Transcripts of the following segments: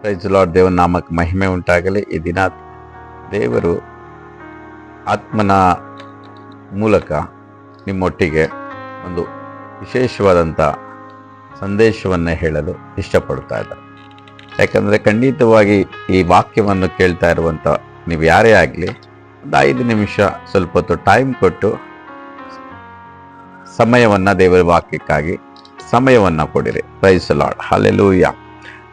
Price lord ದೇವರ ನಾಮಕ್ಕೆ ಮಹಿಮೆ ಉಂಟಾಗಲಿ. ಈ ದಿನ ದೇವರು ಆತ್ಮನ ಮೂಲಕ ನಿಮ್ಮೊಟ್ಟಿಗೆ ಒಂದು ವಿಶೇಷವಾದಂಥ ಸಂದೇಶವನ್ನು ಹೇಳಲು ಇಷ್ಟಪಡ್ತಾ ಇದ್ದಾರೆ. ಯಾಕಂದರೆ ಖಂಡಿತವಾಗಿ ಈ ವಾಕ್ಯವನ್ನು ಕೇಳ್ತಾ ಇರುವಂಥ ನೀವು ಯಾರೇ ಆಗಲಿ, ಒಂದು ಐದು ನಿಮಿಷ ಸ್ವಲ್ಪ ಹೊತ್ತು ಟೈಮ್ ಕೊಟ್ಟು ಸಮಯವನ್ನು ದೇವರ ವಾಕ್ಯಕ್ಕಾಗಿ ಸಮಯವನ್ನು ಕೊಡಿರಿ. ಪ್ರೈಸ್ ಲಾರ್ಡ್ ಹಲೆಲೂಯ್ಯ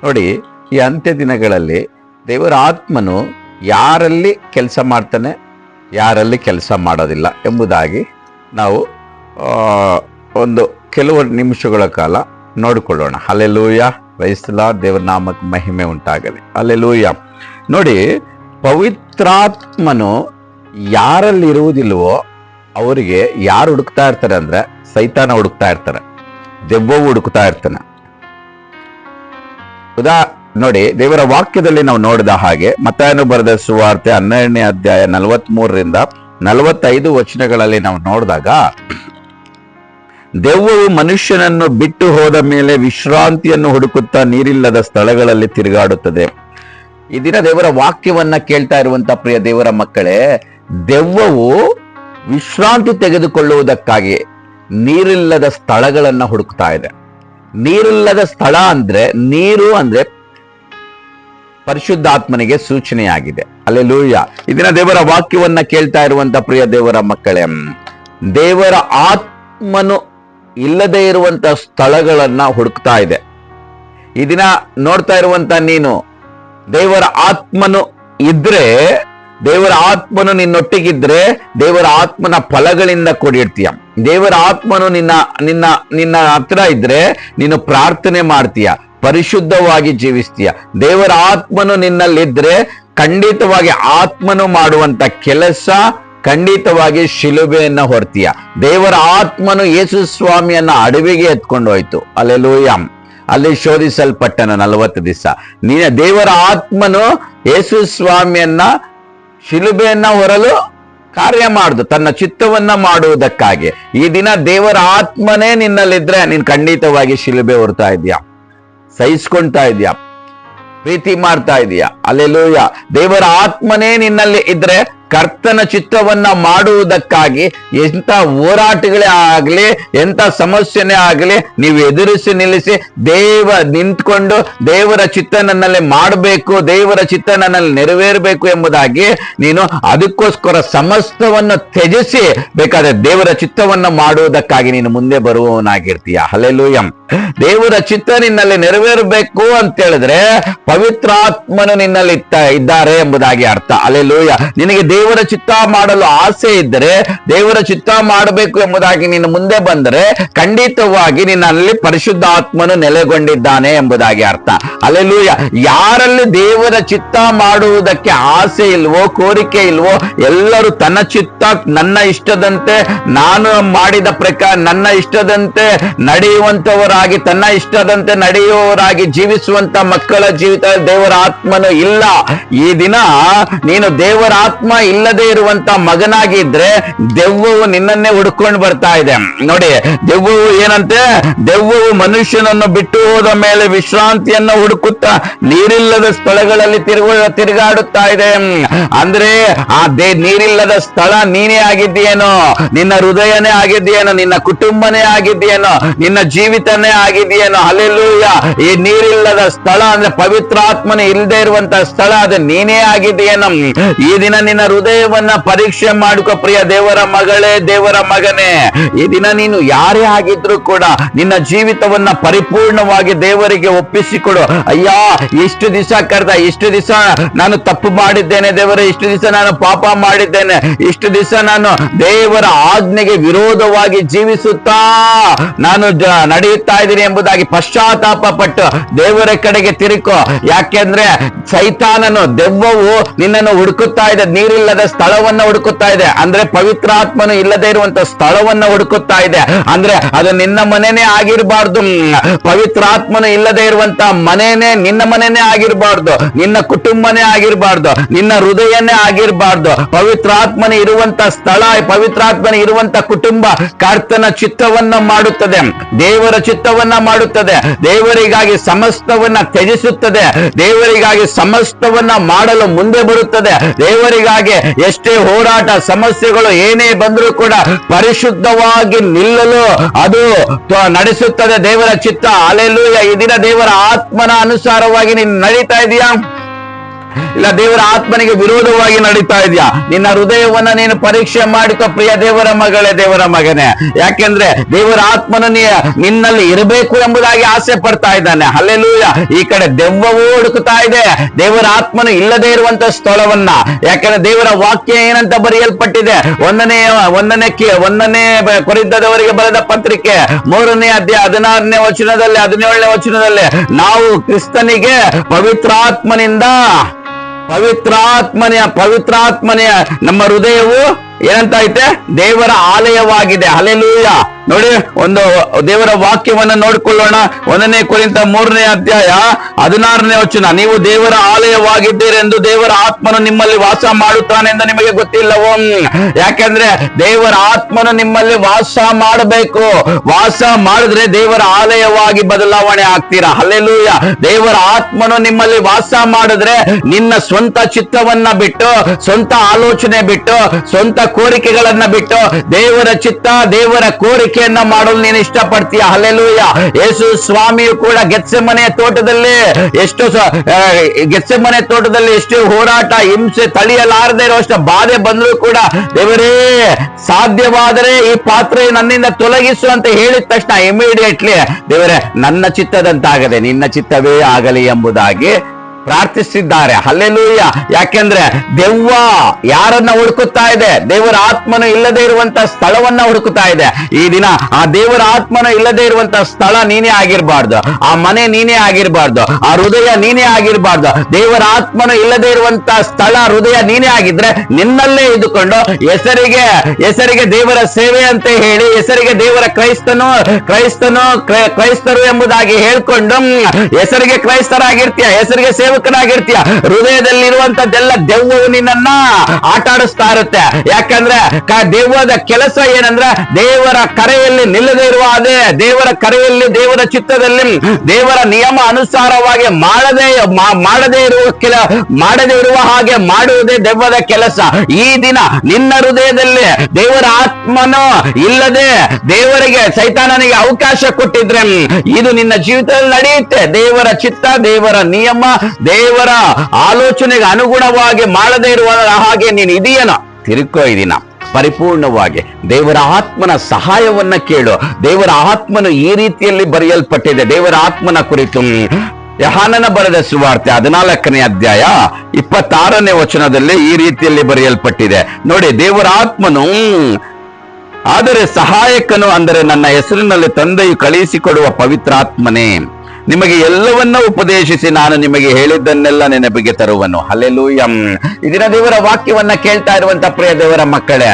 ನೋಡಿ ಈ ಅಂತ್ಯ ದಿನಗಳಲ್ಲಿ ದೇವರ ಆತ್ಮನು ಯಾರಲ್ಲಿ ಕೆಲಸ ಮಾಡ್ತಾನೆ, ಯಾರಲ್ಲಿ ಕೆಲಸ ಮಾಡೋದಿಲ್ಲ ಎಂಬುದಾಗಿ ನಾವು ಒಂದು ಕೆಲವು ನಿಮಿಷಗಳ ಕಾಲ ನೋಡಿಕೊಳ್ಳೋಣ. ಅಲ್ಲೆಲೂಯ ವಯಸ್ಸಲ ದೇವರ ನಾಮಕ್ಕೆ ಮಹಿಮೆ ಉಂಟಾಗಲಿ. ಅಲ್ಲೆಲೂಯ ನೋಡಿ, ಪವಿತ್ರಾತ್ಮನು ಯಾರಲ್ಲಿ ಇರುವುದಿಲ್ವೋ ಅವರಿಗೆ ಯಾರು ಹುಡುಕ್ತಾ ಇರ್ತಾರೆ ಅಂದ್ರೆ ಸೈತಾನ ಹುಡುಕ್ತಾ ಇರ್ತಾರೆ ದೆವ್ವವು ಹುಡುಕ್ತಾ ಇರ್ತಾನೆ. ಉದಾ ನೋಡಿ, ದೇವರ ವಾಕ್ಯದಲ್ಲಿ ನಾವು ನೋಡಿದ ಹಾಗೆ ಮತ್ತಾಯನು ಬರೆದ ಸುವಾರ್ತೆ ಹನ್ನೆರಡನೇ ಅಧ್ಯಾಯ ನಲವತ್ ಮೂರರಿಂದ ನಲವತ್ತೈದು ವಚನಗಳಲ್ಲಿ ನಾವು ನೋಡಿದಾಗ, ದೆವ್ವವು ಮನುಷ್ಯನನ್ನು ಬಿಟ್ಟು ಹೋದ ಮೇಲೆ ವಿಶ್ರಾಂತಿಯನ್ನು ಹುಡುಕುತ್ತಾ ನೀರಿಲ್ಲದ ಸ್ಥಳಗಳಲ್ಲಿ ತಿರುಗಾಡುತ್ತದೆ. ಈ ದಿನ ದೇವರ ವಾಕ್ಯವನ್ನ ಕೇಳ್ತಾ ಇರುವಂತ ಪ್ರಿಯ ದೇವರ ಮಕ್ಕಳೇ, ದೆವ್ವವು ವಿಶ್ರಾಂತಿ ತೆಗೆದುಕೊಳ್ಳುವುದಕ್ಕಾಗಿ ನೀರಿಲ್ಲದ ಸ್ಥಳಗಳನ್ನ ಹುಡುಕ್ತಾ ಇದೆ. ನೀರಿಲ್ಲದ ಸ್ಥಳ ಅಂದ್ರೆ ನೀರು ಅಂದ್ರೆ ಪರಿಶುದ್ಧಾತ್ಮನಿಗೆ ಸೂಚನೆಯಾಗಿದೆ. ಅಲ್ಲಿ ಲೂಯ್ಯ ಇದನ್ನ ದೇವರ ವಾಕ್ಯವನ್ನ ಕೇಳ್ತಾ ಇರುವಂತ ಪ್ರಿಯ ದೇವರ ಮಕ್ಕಳೇ, ದೇವರ ಆತ್ಮನು ಇಲ್ಲದೆ ಇರುವಂತ ಸ್ಥಳಗಳನ್ನ ಹುಡುಕ್ತಾ ಇದೆ. ಈ ದಿನ ನೋಡ್ತಾ ಇರುವಂತ ನೀನು, ದೇವರ ಆತ್ಮನು ಇದ್ರೆ, ದೇವರ ಆತ್ಮನು ನಿನ್ನೊಟ್ಟಿಗಿದ್ರೆ, ದೇವರ ಆತ್ಮನ ಫಲಗಳಿಂದ ಕೊಡಿರ್ತೀಯ. ದೇವರ ಆತ್ಮನು ನಿನ್ನ ನಿನ್ನ ನಿನ್ನ ಹತ್ರ ಇದ್ರೆ ನೀನು ಪ್ರಾರ್ಥನೆ ಮಾಡ್ತೀಯ. ಪರಿಶುದ್ಧವಾಗಿ ಜೀವಿಸ್ತೀಯ. ದೇವರ ಆತ್ಮನು ನಿನ್ನಲ್ಲಿದ್ರೆ ಖಂಡಿತವಾಗಿ ಆತ್ಮನು ಮಾಡುವಂತ ಕೆಲಸ ಖಂಡಿತವಾಗಿ ಶಿಲುಬೆಯನ್ನ ಹೊರ್ತೀಯ. ದೇವರ ಆತ್ಮನು ಯೇಸು ಸ್ವಾಮಿಯನ್ನ ಅಡವಿಗೆ ಎತ್ಕೊಂಡು ಹೋಯ್ತು. ಅಲ್ಲೆಲೂಯ. ಅಲ್ಲಿ ಶೋಧಿಸಲ್ಪಟ್ಟನ ನಲವತ್ತು ದಿವಸ. ನೀನ ದೇವರ ಆತ್ಮನು ಯೇಸು ಸ್ವಾಮಿಯನ್ನ ಶಿಲುಬೆಯನ್ನ ಹೊರಲು ಕಾರ್ಯ ಮಾಡುದು, ತನ್ನ ಚಿತ್ತವನ್ನ ಮಾಡುವುದಕ್ಕಾಗಿ. ಈ ದಿನ ದೇವರ ಆತ್ಮನೇ ನಿನ್ನಲ್ಲಿದ್ರೆ ನೀನ್ ಖಂಡಿತವಾಗಿ ಶಿಲುಬೆ ಹೊರ್ತಾ ಇದೀಯ ಸಹಿಸ್ಕೊಂತಾ ಇದೀಯ ಪ್ರೀತಿ ಮಾಡ್ತಾ ಇದೀಯ. ಅಲ್ಲೆಲೂಯ. ದೇವರ ಆತ್ಮನೇ ನಿನ್ನಲ್ಲಿ ಇದ್ರೆ ಕರ್ತನ ಚಿತ್ತವನ್ನ ಮಾಡುವುದಕ್ಕಾಗಿ ಎಂತ ಹೋರಾಟಗಳೇ ಆಗ್ಲಿ ಎಂತ ಸಮಸ್ಯೆನೇ ಆಗ್ಲಿ, ನೀವು ಎದುರಿಸಿ ನಿಲ್ಲಿಸಿ ದೇವ ನಿಂತ್ಕೊಂಡು ದೇವರ ಚಿತ್ತ ನನ್ನಲ್ಲಿ ಮಾಡಬೇಕು, ದೇವರ ಚಿತ್ತ ನನ್ನಲ್ಲಿ ನೆರವೇರಬೇಕು ಎಂಬುದಾಗಿ ನೀನು ಅದಕ್ಕೋಸ್ಕರ ಸಮಸ್ತವನ್ನು ತ್ಯಜಿಸಿ ಬೇಕಾದ್ರೆ ದೇವರ ಚಿತ್ತವನ್ನ ಮಾಡುವುದಕ್ಕಾಗಿ ನೀನು ಮುಂದೆ ಬರುವವನಾಗಿರ್ತೀಯ. ಹಲೆಲೂಯಂ ದೇವರ ಚಿತ್ತ ನಿನ್ನಲ್ಲಿ ನೆರವೇರಬೇಕು ಅಂತ ಹೇಳಿದ್ರೆ ಪವಿತ್ರಾತ್ಮನು ಇತ್ತ- ಇದ್ದಾರೆ ಎಂಬುದಾಗಿ ಅರ್ಥ. ಅಲ್ಲೆಲೂಯ ನಿನಗೆ ದೇವರ ಚಿತ್ತ ಮಾಡಲು ಆಸೆ ಇದ್ದರೆ, ದೇವರ ಚಿತ್ತ ಮಾಡಬೇಕು ಎಂಬುದಾಗಿ ನೀನು ಮುಂದೆ ಬಂದರೆ, ಖಂಡಿತವಾಗಿ ನಿನ್ನಲ್ಲಿ ಪರಿಶುದ್ಧ ಆತ್ಮನು ನೆಲೆಗೊಂಡಿದ್ದಾನೆ ಎಂಬುದಾಗಿ ಅರ್ಥ. ಅಲ್ಲೆಲೂಯ ಯಾರಲ್ಲಿ ದೇವರ ಚಿತ್ತ ಮಾಡುವುದಕ್ಕೆ ಆಸೆ ಇಲ್ವೋ, ಕೋರಿಕೆ ಇಲ್ವೋ, ಎಲ್ಲರೂ ತನ್ನ ಚಿತ್ತ, ನನ್ನ ಇಷ್ಟದಂತೆ, ನಾನು ಮಾಡಿದ ಪ್ರಕಾರ ನನ್ನ ಇಷ್ಟದಂತೆ ನಡೆಯುವಂತವರಾಗಿ ತನ್ನ ಇಷ್ಟದಂತೆ ನಡೆಯುವವರಾಗಿ ಜೀವಿಸುವಂತ ಮಕ್ಕಳ ಜೀವಿತ ದೇವರ ಆತ್ಮನು ಇಲ್ಲ. ಈ ದಿನ ನೀನು ದೇವರ ಆತ್ಮ ಇಲ್ಲದೆ ಇರುವಂತ ಮಗನಾಗಿದ್ರೆ ದೆವ್ವವು ನಿನ್ನನ್ನೇ ಹುಡ್ಕೊಂಡು ಬರ್ತಾ ಇದೆ. ನೋಡಿ, ದೆವ್ವವು ಏನಂತೆ? ದೆವ್ವವು ಮನುಷ್ಯನನ್ನು ಬಿಟ್ಟು ಹೋದ ಮೇಲೆ ವಿಶ್ರಾಂತಿಯನ್ನು ಹುಡುಕುತ್ತಾ ನೀರಿಲ್ಲದ ಸ್ಥಳಗಳಲ್ಲಿ ತಿರುಗ, ತಿರುಗಾಡುತ್ತಾ ಇದೆ. ಅಂದ್ರೆ, ಆ ದೇ, ನೀರಿಲ್ಲದ ಸ್ಥಳ ನೀನೇ ಆಗಿದ್ದೀಯೇನೋ? ನಿನ್ನ ಹೃದಯನೇ ಆಗಿದ್ದೀಯೇನೋ? ನಿನ್ನ ಕುಟುಂಬನೇ ಆಗಿದ್ದೀಯೇನೋ? ನಿನ್ನ ಜೀವಿತನೇ ಆಗಿದೆಯೇನೋ ಅಲ್ಲೆಲ್ಲೂಯ ಈ ನೀರಿಲ್ಲದ ಸ್ಥಳ ಅಂದ್ರೆ ಪವಿತ್ರಾತ್ಮನೇ ಇಲ್ಲದೆ ಇರುವಂತ ಸ್ಥಳ ಅದು ನೀನೇ ಆಗಿದೆಯೇನೋ ಈ ದಿನ ನಿನ್ನ ಹೃದಯವನ್ನ ಪರೀಕ್ಷೆ ಮಾಡಿಕೊ ಪ್ರಿಯ ದೇವರ ಮಗಳೇ, ದೇವರ ಮಗನೇ. ಈ ದಿನ ನೀನು ಯಾರೇ ಆಗಿದ್ರು ಕೂಡ ನಿನ್ನ ಜೀವಿತವನ್ನ ಪರಿಪೂರ್ಣವಾಗಿ ದೇವರಿಗೆ ಒಪ್ಪಿಸಿಕೊಡು. ಅಯ್ಯ, ಇಷ್ಟು ದಿವಸ ಕರೆದ, ಇಷ್ಟು ದಿವಸ ನಾನು ತಪ್ಪು ಮಾಡಿದ್ದೇನೆ ದೇವರ, ಇಷ್ಟು ದಿವಸ ನಾನು ಪಾಪ ಮಾಡಿದ್ದೇನೆ. ಇಷ್ಟು ದಿವಸ ನಾನು ದೇವರ ಆಜ್ಞೆಗೆ ವಿರೋಧವಾಗಿ ಜೀವಿಸುತ್ತಾ ನಾನು ನಡೆಯುತ್ತಾ ಇದ್ದೀನಿ ಎಂಬುದಾಗಿ ಪಶ್ಚಾತ್ತಾಪ ಪಟ್ಟು ದೇವರ ಕಡೆಗೆ ತಿರುಕೋ. ಯಾಕೆಂದ್ರೆ ಸೈತಾನನು ದೆವ್ವವು ನಿನ್ನನ್ನು ಹುಡುಕುತ್ತಾ ಇದೆ. ನೀರಿಲ್ಲದ ಸ್ಥಳವನ್ನ ಹುಡುಕುತ್ತಾ ಇದೆ. ಅಂದ್ರೆ ಪವಿತ್ರಾತ್ಮನು ಇಲ್ಲದೆ ಇರುವಂತ ಸ್ಥಳವನ್ನ ಹುಡುಕುತ್ತಾ ಇದೆ. ಅಂದ್ರೆ ಅದು ನಿನ್ನ ಮನೆನೇ ಆಗಿರಬಾರ್ದು. ಪವಿತ್ರಾತ್ಮನು ಇಲ್ಲದೆ ಇರುವಂತ ಮನೆನೇ ನಿನ್ನ ಮನೆನೇ ಆಗಿರಬಾರ್ದು. ನಿನ್ನ ಕುಟುಂಬನೇ ಆಗಿರಬಾರ್ದು. ನಿನ್ನ ಹೃದಯನೇ ಆಗಿರಬಾರ್ದು. ಪವಿತ್ರಾತ್ಮನ ಇರುವಂತ ಸ್ಥಳ, ಪವಿತ್ರಾತ್ಮನ ಇರುವಂತ ಕುಟುಂಬ ಕರ್ತನ ಚಿತ್ತವನ್ನ ಮಾಡುತ್ತದೆ. ದೇವರ ಚಿತ್ತವನ್ನ ಮಾಡುತ್ತದೆ. ದೇವರಿಗಾಗಿ ಸಮಸ್ತವನ್ನ ತ್ಯಜಿಸುತ್ತದೆ. ದೇವರಿಗಾಗಿ ಸಮಸ್ತವನ್ನ ಮಾಡಲು ಮುಂದೆ ಬರುತ್ತದೆ. ದೇವರಿಗಾಗಿ ಎಷ್ಟೇ ಹೋರಾಟ, ಸಮಸ್ಯೆಗಳು ಏನೇ ಬಂದರೂ ಕೂಡ ಪರಿಶುದ್ಧವಾಗಿ ನಿಲ್ಲಲು ಅದು ನಡೆಸುತ್ತದೆ ದೇವರ ಚಿತ್ತ. ಅಲೆಲ್ಲೂಯ ಈ ದಿನ ದೇವರ ಆತ್ಮನ ಅನುಸಾರವಾಗಿ ನೀನು ನಡೀತಾ ಇದೀಯಾ? ಇಲ್ಲ, ದೇವರ ಆತ್ಮನಿಗೆ ವಿರೋಧವಾಗಿ ನಡೀತಾ ಇದೆಯಾ? ನಿನ್ನ ಹೃದಯವನ್ನ ನೀನು ಪರೀಕ್ಷೆ ಮಾಡಿಕೊ, ಪ್ರಿಯ ದೇವರ ಮಗಳೇ, ದೇವರ ಮಗನೇ. ಯಾಕೆಂದ್ರೆ ದೇವರ ಆತ್ಮನ ನಿನ್ನಲ್ಲಿ ಇರಬೇಕು ಎಂಬುದಾಗಿ ಆಸೆ ಪಡ್ತಾ ಇದ್ದಾನೆ. ಅಲ್ಲೆಲ್ಲೂಯ ಈ ಕಡೆ ದೆವ್ವವೂ ಹುಡುಕುತ್ತಾ ಇದೆ. ದೇವರ ಆತ್ಮನು ಇಲ್ಲದೆ ಇರುವಂತ ಸ್ಥಳವನ್ನ. ಯಾಕಂದ್ರೆ ದೇವರ ವಾಕ್ಯ ಏನಂತ ಬರೆಯಲ್ಪಟ್ಟಿದೆ? ಒಂದನೇ ಒಂದನೇ ಒಂದನೇ ಕೊರಿದ್ದವರಿಗೆ ಬರೆದ ಪತ್ರಿಕೆ. ಮೂರನೇ ಅಧ್ಯಾಯ ಹದಿನಾರನೇ ವಚನದಲ್ಲಿ, ಹದಿನೇಳನೇ ವಚನದಲ್ಲಿ, ನಾವು ಕ್ರಿಸ್ತನಿಗೆ ಪವಿತ್ರಾತ್ಮನಿಂದ ಪವಿತ್ರಾತ್ಮನೆಯ ಪವಿತ್ರಾತ್ಮನೆಯ ನಮ್ಮ ಹೃದಯವು ಏನಂತ ಐತೆ ದೇವರ ಆಲಯವಾಗಿದೆ. ಅಲೆಲೂಯ ನೋಡಿ, ಒಂದು ದೇವರ ವಾಕ್ಯವನ್ನ ನೋಡಿಕೊಳ್ಳೋಣ. ಒಂದನೇ ಕುರಿತ ಮೂರನೇ ಅಧ್ಯಾಯ ಹದಿನಾರನೇ ವಚನ. ನೀವು ದೇವರ ಆಲಯವಾಗಿದ್ದೀರೆಂದು ದೇವರ ಆತ್ಮನು ನಿಮ್ಮಲ್ಲಿ ವಾಸ ಮಾಡುತ್ತಾನೆ ಎಂದು ನಿಮಗೆ ಗೊತ್ತಿಲ್ಲವೋ? ಯಾಕೆಂದ್ರೆ ದೇವರ ಆತ್ಮನು ನಿಮ್ಮಲ್ಲಿ ವಾಸ ಮಾಡಬೇಕು. ವಾಸ ಮಾಡಿದ್ರೆ ದೇವರ ಆಲಯವಾಗಿ ಬದಲಾವಣೆ ಆಗ್ತೀರಾ? ಅಲ್ಲೆಲೂಯ ದೇವರ ಆತ್ಮನು ನಿಮ್ಮಲ್ಲಿ ವಾಸ ಮಾಡಿದ್ರೆ ನಿನ್ನ ಸ್ವಂತ ಚಿತ್ತವನ್ನ ಬಿಟ್ಟು, ಸ್ವಂತ ಆಲೋಚನೆ ಬಿಟ್ಟು, ಸ್ವಂತ ಕೋರಿಕೆಗಳನ್ನ ಬಿಟ್ಟು ದೇವರ ಚಿತ್ತ, ದೇವರ ಕೋರಿಕೆಯನ್ನ ಮಾಡಲು ನೀನು ಇಷ್ಟಪಡ್ತೀಯ? ಅಲ್ಲೆಲ್ಲೂಯ ಯೇಸು ಸ್ವಾಮಿಯು ಕೂಡ ಗೆತ್ಸೆಮನೆಯ ತೋಟದಲ್ಲಿ ಎಷ್ಟು ಗೆತ್ಸೆ ಮನೆ ತೋಟದಲ್ಲಿ ಎಷ್ಟು ಹೋರಾಟ, ಹಿಂಸೆ ತಳಿಯಲಾರದೆ ಇರುವಷ್ಟು ಬಾಧೆ ಬಂದರೂ ಕೂಡ ದೇವರೇ, ಸಾಧ್ಯವಾದರೆ ಈ ಪಾತ್ರೆ ನನ್ನಿಂದ ತೊಲಗಿಸು ಅಂತ ಹೇಳಿದ ತಕ್ಷಣ ಇಮಿಡಿಯೇಟ್ಲಿ ದೇವರೇ, ನನ್ನ ಚಿತ್ತದಂತಾಗದೆ ನಿನ್ನ ಚಿತ್ತವೇ ಆಗಲಿ ಎಂಬುದಾಗಿ ಪ್ರಾರ್ಥಿಸಿದ್ದಾರೆ. ಅಲ್ಲೆಲ್ಲೂಯ್ಯ ಯಾಕೆಂದ್ರೆ ದೆವ್ವ ಯಾರನ್ನ ಹುಡುಕುತ್ತಾ ಇದೆ? ದೇವರ ಆತ್ಮನ ಇಲ್ಲದೆ ಇರುವಂತ ಸ್ಥಳವನ್ನ ಹುಡುಕುತ್ತಾ ಇದೆ. ಈ ದಿನ ಆ ದೇವರ ಆತ್ಮನ ಇಲ್ಲದೆ ಇರುವಂತಹ ಸ್ಥಳ ನೀನೇ ಆಗಿರ್ಬಾರ್ದು. ಆ ಮನೆ ನೀನೇ ಆಗಿರ್ಬಾರ್ದು. ಆ ಹೃದಯ ನೀನೇ ಆಗಿರ್ಬಾರ್ದು. ದೇವರ ಆತ್ಮನ ಇಲ್ಲದೆ ಇರುವಂತ ಸ್ಥಳ, ಹೃದಯ ನೀನೇ ಆಗಿದ್ರೆ ನಿನ್ನಲ್ಲೇ ಇದ್ದುಕೊಂಡು ಹೆಸರಿಗೆ ಹೆಸರಿಗೆ ದೇವರ ಸೇವೆ ಅಂತ ಹೇಳಿ, ಹೆಸರಿಗೆ ದೇವರ ಕ್ರೈಸ್ತನು ಕ್ರೈಸ್ತನು, ಕ್ರೈ- ಕ್ರೈಸ್ತರು ಎಂಬುದಾಗಿ ಹೇಳ್ಕೊಂಡು ಹೆಸರಿಗೆ ಕ್ರೈಸ್ತರಾಗಿರ್ತೀಯ, ಹೆಸರಿಗೆ ಸೇವಕನಾಗಿರ್ತೀಯ. ಹೃದಯದಲ್ಲಿರುವಂತದ್ದೆಲ್ಲ ದೆವ್ವವು ನಿನ್ನನ್ನ ಆಟ ಆಡಿಸ್ತಾ ಇರುತ್ತೆ ಯಾಕಂದ್ರೆ ದೆವ್ವದ ಕೆಲಸ ಏನಂದ್ರೆ ದೇವರ ಕರೆಯಲ್ಲಿ ನಿಲ್ಲದೆ ಇರುವ ಅದೇ ದೇವರ ಕರೆಯಲ್ಲಿ ದೇವರ ಚಿತ್ತದಲ್ಲಿ ದೇವರ ನಿಯಮ ಅನುಸಾರವಾಗಿ ಮಾಡದೆ ಮಾಡದೇ ಇರುವ ಕೆಲ ಮಾಡದೇ ಇರುವ ಹಾಗೆ ಮಾಡುವುದೇ ದೆವ್ವದ ಕೆಲಸ. ಈ ದಿನ ನಿನ್ನ ಹೃದಯದಲ್ಲಿ ದೇವರ ಆತ್ಮನು ಇಲ್ಲದೆ ದೇವರಿಗೆ ಸೈತಾನನಿಗೆ ಅವಕಾಶ ಕೊಟ್ಟಿದ್ರೆ ಇದು ನಿನ್ನ ಜೀವಿತದಲ್ಲಿ ನಡೆಯುತ್ತೆ. ದೇವರ ಚಿತ್ತ, ದೇವರ ನಿಯಮ ದೇವರ ಆಲೋಚನೆಗೆ ಅನುಗುಣವಾಗಿ ಮಾಡದೇ ಇರುವ ಹಾಗೆ ನೀನು ಇದೆಯೇನೋ? ತಿರುಕೋ ಈ ದಿನ. ಪರಿಪೂರ್ಣವಾಗಿ ದೇವರ ಆತ್ಮನ ಸಹಾಯವನ್ನ ಕೇಳು. ದೇವರ ಆತ್ಮನು ಈ ರೀತಿಯಲ್ಲಿ ಬರೆಯಲ್ಪಟ್ಟಿದೆ. ದೇವರ ಆತ್ಮನ ಕುರಿತು ಯಹಾನನ ಬರೆದ ಸುವಾರ್ತೆ ಹದಿನಾಲ್ಕನೇ ಅಧ್ಯಾಯ ಇಪ್ಪತ್ತಾರನೇ ವಚನದಲ್ಲಿ ಈ ರೀತಿಯಲ್ಲಿ ಬರೆಯಲ್ಪಟ್ಟಿದೆ. ನೋಡಿ, ದೇವರ ಆತ್ಮನು ಆದರೆ ಸಹಾಯಕನು ಅಂದರೆ ನನ್ನ ಹೆಸರಿನಲ್ಲಿ ತಂದೆಯು ಕಳುಹಿಸಿಕೊಡುವ ಪವಿತ್ರಾತ್ಮನೇ ನಿಮಗೆ ಎಲ್ಲವನ್ನ ಉಪದೇಶಿಸಿ ನಾನು ನಿಮಗೆ ಹೇಳಿದ್ದನ್ನೆಲ್ಲ ನೆನಪಿಗೆ ತರುವನು. ಅಲ್ಲೆಲ್ಲೂಯಂ ಇದರ ದೇವರ ವಾಕ್ಯವನ್ನ ಕೇಳ್ತಾ ಇರುವಂತ ಪ್ರಿಯ ದೇವರ ಮಕ್ಕಳೇ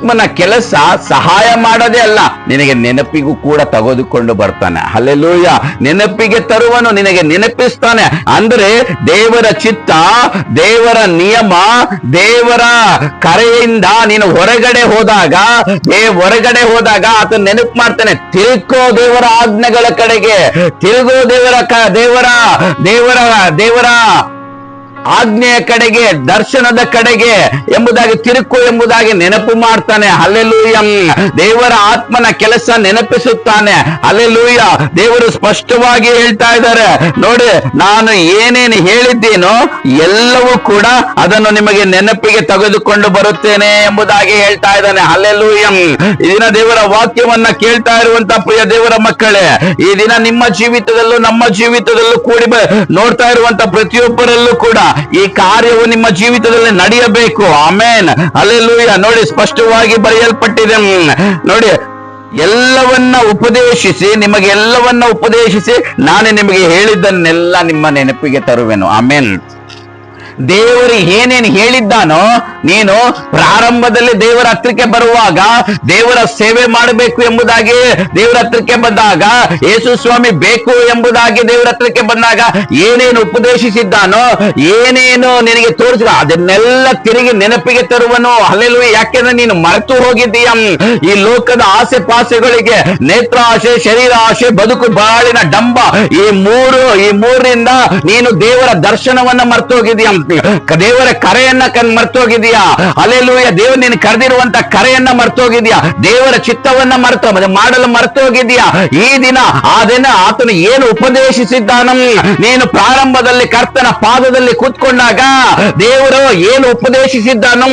ಪವಿತ್ರಾತ್ಮನ ಕೆಲಸ ಸಹಾಯ ಮಾಡೋದೇ ಅಲ್ಲ. ನಿನಗೆ ನೆನಪಿಗೂ ಕೂಡ ತೆಗೆದುಕೊಂಡು ಬರ್ತಾನೆ. ಅಲ್ಲೆಲ್ಲೂಯ ನೆನಪಿಗೆ ತರುವನು ನಿನಗೆ ನೆನಪಿಸ್ತಾನೆ. ಅಂದ್ರೆ ದೇವರ ಚಿತ್ತ, ದೇವರ ನಿಯಮ, ದೇವರ ಕರೆಯಿಂದ ನೀನು ಹೊರಗಡೆ ಹೋದಾಗ, ಏ ಹೊರಗಡೆ ಹೋದಾಗ ಆತ ನೆನಪು ಮಾಡ್ತಾನೆ. ತಿರುಕೋ ದೇವರ ಆಜ್ಞೆಗಳ ಕಡೆಗೆ. ತಿರುಗೋ ದೇವರ ದೇವರ ದೇವರ ದೇವರ ಆಜ್ಞೆಯ ಕಡೆಗೆ, ದರ್ಶನದ ಕಡೆಗೆ ಎಂಬುದಾಗಿ ತಿರುಕು ಎಂಬುದಾಗಿ ನೆನಪು ಮಾಡ್ತಾನೆ. ಅಲ್ಲೆಲೂಯಂ ದೇವರ ಆತ್ಮನ ಕೆಲಸ ನೆನಪಿಸುತ್ತಾನೆ. ಅಲ್ಲೆಲೂಯ ದೇವರು ಸ್ಪಷ್ಟವಾಗಿ ಹೇಳ್ತಾ ಇದ್ದಾರೆ. ನೋಡಿ, ನಾನು ಏನೇನು ಹೇಳಿದ್ದೀನೋ ಎಲ್ಲವೂ ಕೂಡ ಅದನ್ನು ನಿಮಗೆ ನೆನಪಿಗೆ ತೆಗೆದುಕೊಂಡು ಬರುತ್ತೇನೆ ಎಂಬುದಾಗಿ ಹೇಳ್ತಾ ಇದ್ದಾನೆ. ಅಲ್ಲೆಲೂಯಂ ಈ ದಿನ ದೇವರ ವಾಕ್ಯವನ್ನ ಕೇಳ್ತಾ ಇರುವಂತ ಪ್ರಿಯ ದೇವರ ಮಕ್ಕಳೇ, ಈ ದಿನ ನಿಮ್ಮ ಜೀವಿತದಲ್ಲೂ ನಮ್ಮ ಜೀವಿತದಲ್ಲೂ ಕೂಡಿ ನೋಡ್ತಾ ಇರುವಂತ ಪ್ರತಿಯೊಬ್ಬರಲ್ಲೂ ಕೂಡ ಈ ಕಾರ್ಯವು ನಿಮ್ಮ ಜೀವಿತದಲ್ಲಿ ನಡೆಯಬೇಕು. ಆಮೇನ್. ಅಲ್ಲೆಲ್ಲೂಯ್ಯ ನೋಡಿ, ಸ್ಪಷ್ಟವಾಗಿ ಬರೆಯಲ್ಪಟ್ಟಿದೆ. ನೋಡಿ, ಎಲ್ಲವನ್ನ ಉಪದೇಶಿಸಿ, ನಿಮಗೆ ಎಲ್ಲವನ್ನ ಉಪದೇಶಿಸಿ ನಾನೇ ನಿಮಗೆ ಹೇಳಿದ್ದನ್ನೆಲ್ಲ ನಿಮ್ಮ ನೆನಪಿಗೆ ತರುವೆನು. ಆಮೇನ್. ದೇವರು ಏನೇನು ಹೇಳಿದ್ದಾನೋ ನೀನು ಪ್ರಾರಂಭದಲ್ಲಿ ದೇವರ ಹತ್ರಕ್ಕೆ ಬರುವಾಗ ದೇವರ ಸೇವೆ ಮಾಡಬೇಕು ಎಂಬುದಾಗಿ ದೇವರ ಹತ್ರಕ್ಕೆ ಬಂದಾಗ, ಯೇಸು ಸ್ವಾಮಿ ಬೇಕು ಎಂಬುದಾಗಿ ದೇವರ ಹತ್ರಕ್ಕೆ ಬಂದಾಗ ಏನೇನು ಉಪದೇಶಿಸಿದ್ದಾನೋ, ಏನೇನು ನಿನಗೆ ತೋರಿಸಿದ, ಅದನ್ನೆಲ್ಲ ತಿರುಗಿ ನೆನಪಿಗೆ ತರುವನು. ಅಲ್ಲೆಲ್ಲೂ ಯಾಕೆಂದ್ರೆ ನೀನು ಮರೆತು ಹೋಗಿದ್ದೀಯ? ಈ ಲೋಕದ ಆಸೆ ಪಾಸೆಗಳಿಗೆ ನೇತ್ರ ಆಸೆ ಶರೀರ ಆಸೆ ಬದುಕು ಬಾಳಿನ ಡಂಬ, ಈ ಮೂರು, ಈ ಮೂರರಿಂದ ನೀನು ದೇವರ ದರ್ಶನವನ್ನ ಮರ್ತು ಹೋಗಿದೀಯ ದೇವರ ಕರೆಯನ್ನ ಕಣ್ ಮರ್ತೋಗಿದೀಯಾ ಅಲೆಲೂಯ ದೇವ್ ನೀನು ಕರೆದಿರುವಂತ ಕರೆಯನ್ನ ಮರ್ತೋಗಿದ್ಯಾ ದೇವರ ಚಿತ್ತವನ್ನ ಮರ್ತ ಮಾಡಲು ಮರ್ತೋಗಿದ್ಯಾ ಈ ದಿನ, ಆ ದಿನ ಆತನು ಏನು ಉಪದೇಶಿಸಿದ್ದಾನ? ನೀನು ಪ್ರಾರಂಭದಲ್ಲಿ ಕರ್ತನ ಪಾದದಲ್ಲಿ ಕೂತ್ಕೊಂಡಾಗ ದೇವರು ಏನು ಉಪದೇಶಿಸಿದ್ದಾನು?